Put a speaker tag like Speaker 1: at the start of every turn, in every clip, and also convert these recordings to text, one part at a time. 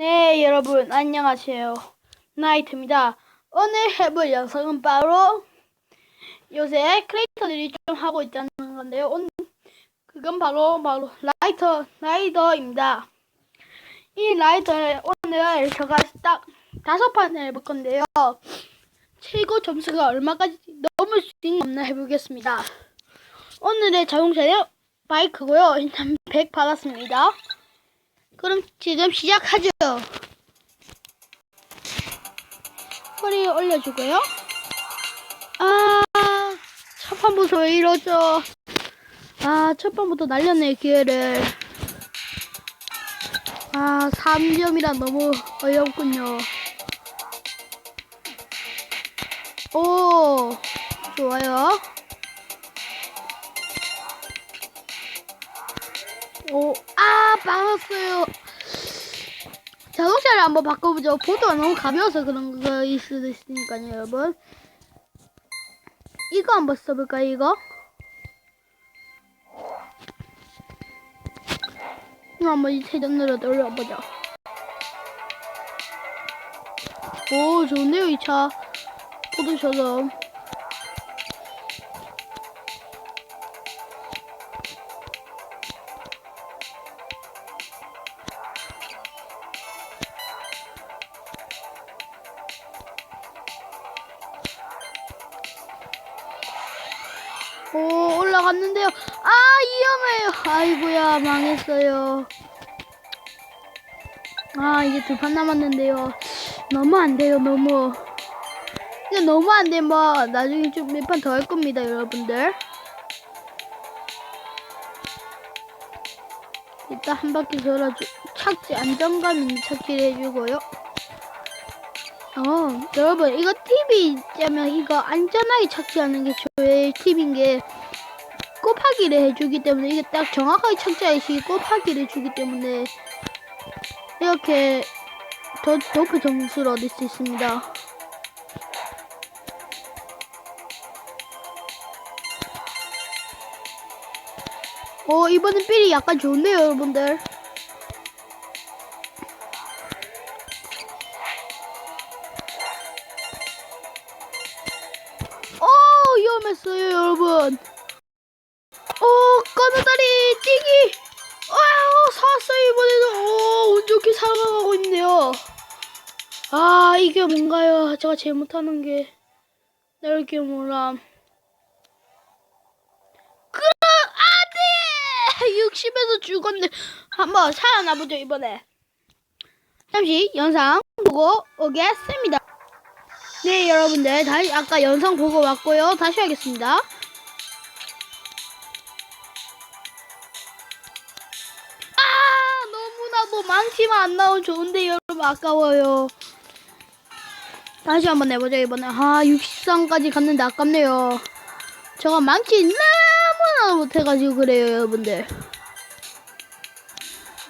Speaker 1: 네, 여러분, 안녕하세요. 나이트입니다. 오늘 해볼 영상은 바로 요새 크리에이터들이 좀 하고 있다는 건데요. 온, 그건 바로, 바로 라이터, 라이더입니다. 이 라이더를 오늘 제가 딱 다섯 판을 해볼 건데요. 최고 점수가 얼마까지 넘을 수 있나 해보겠습니다. 오늘의 자동차는 바이크고요. 일단 100 받았습니다. 그럼 지금 시작하죠. 허리 올려주고요. 아, 첫 판부터 왜 이러죠? 아, 첫 판부터 날렸네, 기회를. 아, 3점이라 너무 어렵군요. 오, 좋아요. 오, 아, 빠졌어요. 자동차를 한번 바꿔보죠. 보드가 너무 가벼워서 그런 거일 수도 있으니까요, 여러분. 이거 한번 써볼까요, 이거? 이거 한번 이 세전으로 돌려보죠. 오, 좋네요, 이 차. 보드처럼. 오 올라갔는데요. 아 위험해요. 아이고야 망했어요. 아 이제 두 판 남았는데요. 너무 안 돼요 너무. 이제 너무 안 되면 뭐, 나중에 좀 몇 판 더 할 겁니다 여러분들. 일단 한 바퀴 돌아주 착지 안정감 있는 착지를 해주고요. 어, 여러분, 이거 팁이 있자면 이거 안전하게 착지하는 게 저의 팁인 게 곱하기를 해주기 때문에 이게 딱 정확하게 착지하시 곱하기를 해주기 때문에 이렇게 더 높은 점수를 얻을 수 있습니다. 어, 이번엔 필이 약간 좋네요, 여러분들. 뛰기 와우 살았어요 이번에는 어운 좋게 살아가고 있네요. 아 이게 뭔가요? 제가 제일 못하는 게. 이렇게 뭐라 그럼 안 돼 60에서 죽었네. 한번 살아나보죠 이번에. 잠시 영상 보고 오겠습니다. 네, 여러분들. 다시 아까 영상 보고 왔고요. 다시 하겠습니다. 너무나도 망치만 안 나오면 좋은데 여러분 아까워요. 다시 한번 해보죠 이번에. 아, 63까지 갔는데 아깝네요. 제가 망치 너무나 못해가지고 그래요, 여러분들.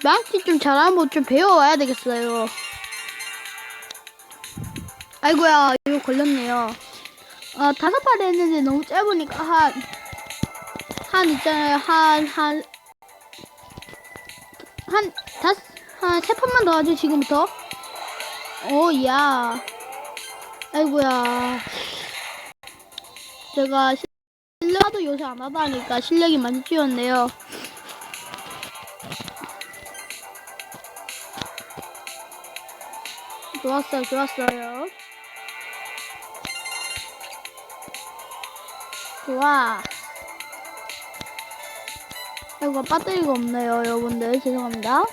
Speaker 1: 망치 좀 잘하면 좀 배워와야 되겠어요. 아이고야 이거 걸렸네요. 어 다섯 판 했는데 너무 짧으니까 한한 있잖아요 한한한 다섯 한세 판만 더 하죠 지금부터. 오 야. 아이고야. 제가 실력도 요새 안 하다 보니까 실력이 많이 뛰었네요. 좋았어요, 좋았어요. 좋아. 아이고, 배터리가 없네요, 여러분들. 죄송합니다.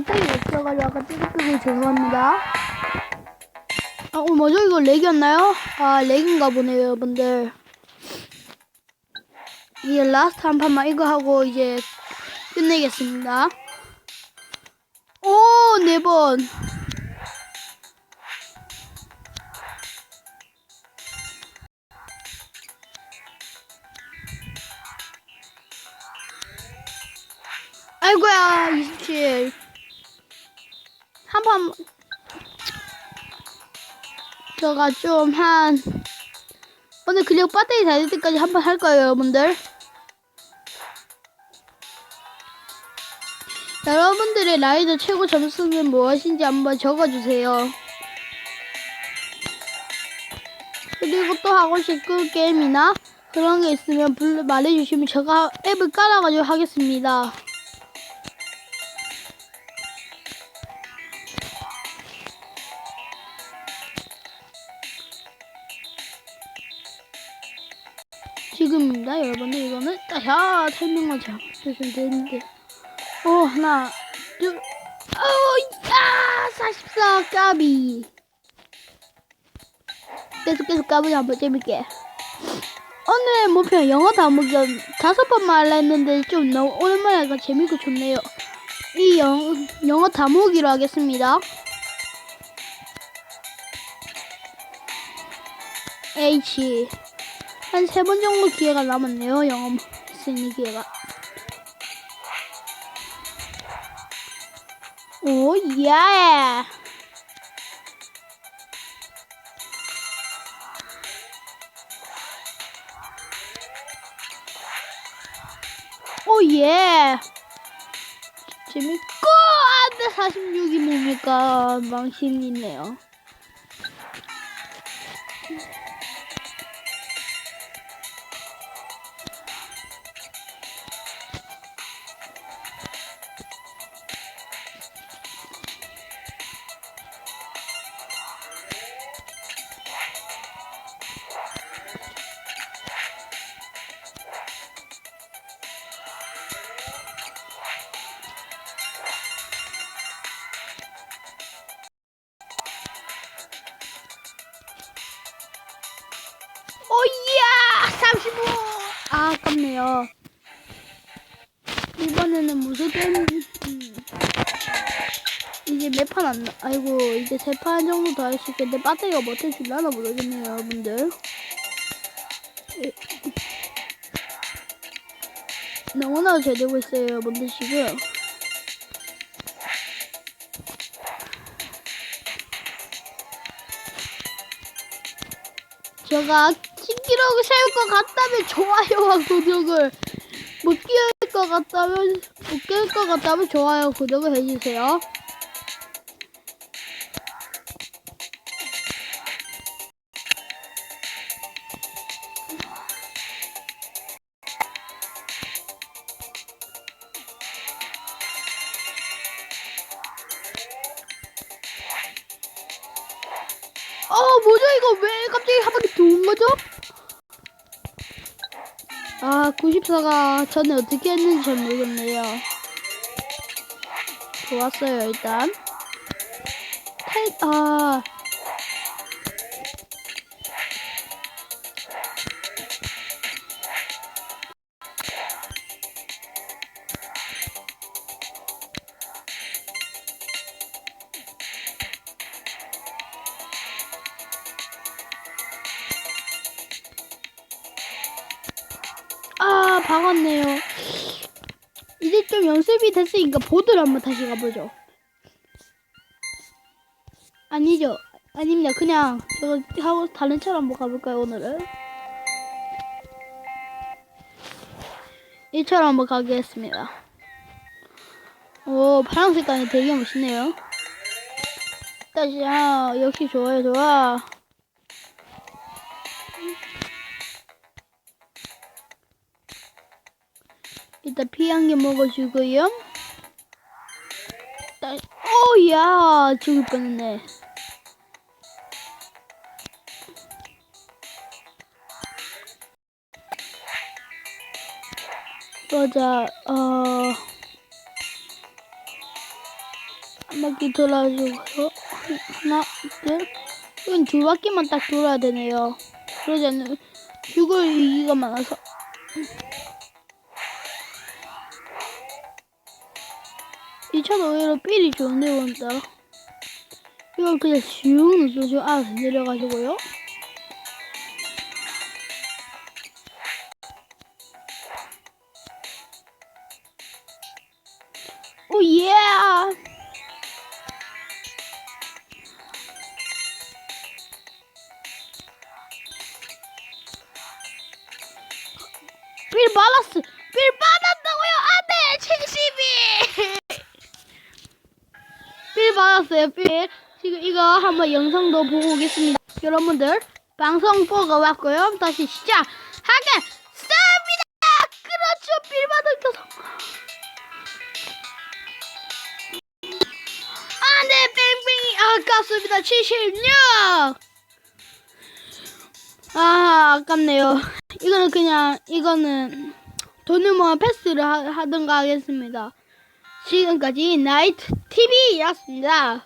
Speaker 1: 배터리가 없어가지고 아까 찌릿찌릿 죄송합니다. 아, 어, 뭐죠? 이거 렉이었나요? 아, 렉인가 보네요, 여러분들. 이제 라스트 한 판만 이거 하고 이제 끝내겠습니다. 오, 네 번. 아이고야, 27. 한 판, 제가 좀 한, 오늘 그냥 배터리 다 될 때까지 한 번 할 거예요, 여러분들. 여러분들의 라이더 최고 점수는 무엇인지 한번 적어주세요. 그리고 또 하고 싶은 게임이나 그런 게 있으면 말해주시면 제가 앱을 깔아가지고 하겠습니다. 지금입니다, 여러분들. 이거는 야 설명만 잘해주면 되는데. 오 하나, 둘, 어우 야 44 까비. 계속 계속 까보자 한번 재밌게. 오늘의 목표 영어 다목이 다섯 번만 할라 했는데 좀 너무 오랜만에 재밌고 좋네요. 이 영, 영어 다목이로 하겠습니다. H 한 세 번 정도 기회가 남았네요. 영어 쓰는 기회가. 오 예. 오 예. 재밌고 안 돼 46이 뭡니까 망신 있네요. 아 아깝네요. 이번에는 무슨 게임? 음. 이제 몇판 안, 나- 아이고, 이제 세 판 정도 더 할 수 있겠는데, 배터리가 못해줄라나 모르겠네요, 여러분들. 에. 너무나 잘 되고 있어요, 여러분들, 지금. 제가 신 기록을 세울 것 같다면 좋아요와 구독을 못 끼울 것 같다면 못 끼울 것 같다면 좋아요 구독을 해주세요. 아 94가 전에 어떻게 했는지 잘 모르겠네요. 좋았어요 일단. 탈, 아 박았네요. 이제 좀 연습이 됐으니까 보드를 한번 다시 가보죠. 아니죠. 아닙니다. 그냥 저거 하고 다른 차로 한번 가볼까요, 오늘은? 이 차로 한번 가겠습니다. 오, 파란 색깔이 되게 멋있네요. 다시, 아, 역시 좋아요, 좋아. 일단 피 한 개 먹어주고요. 일단, 오, 야, 죽을 뻔했네. 보자, 어, 한 바퀴 돌아주고요. 하나, 둘, 이건 두 바퀴만 딱 돌아야 되네요. 그러지 않으면 죽을 위기가 많아서. 이 차는 오히려 삘이 좋은데 본다. 이걸 그냥 슝 눌러주고 알아서 내려가지고요. 오 예! 빌 받았어. 빌 받았 받았어요. 빌. 지금 이거 한번 영상도 보고 오겠습니다. 여러분들 방송 보고 왔고요. 다시 시작하겠습니다. 그렇죠. 빌 받은 거. 안돼 뺑뺑이 아깝습니다. 76. 아 아깝네요. 이거는 그냥 이거는 돈을 모아 패스를 하, 하든가 하겠습니다. 지금까지 나이트 TV였습니다.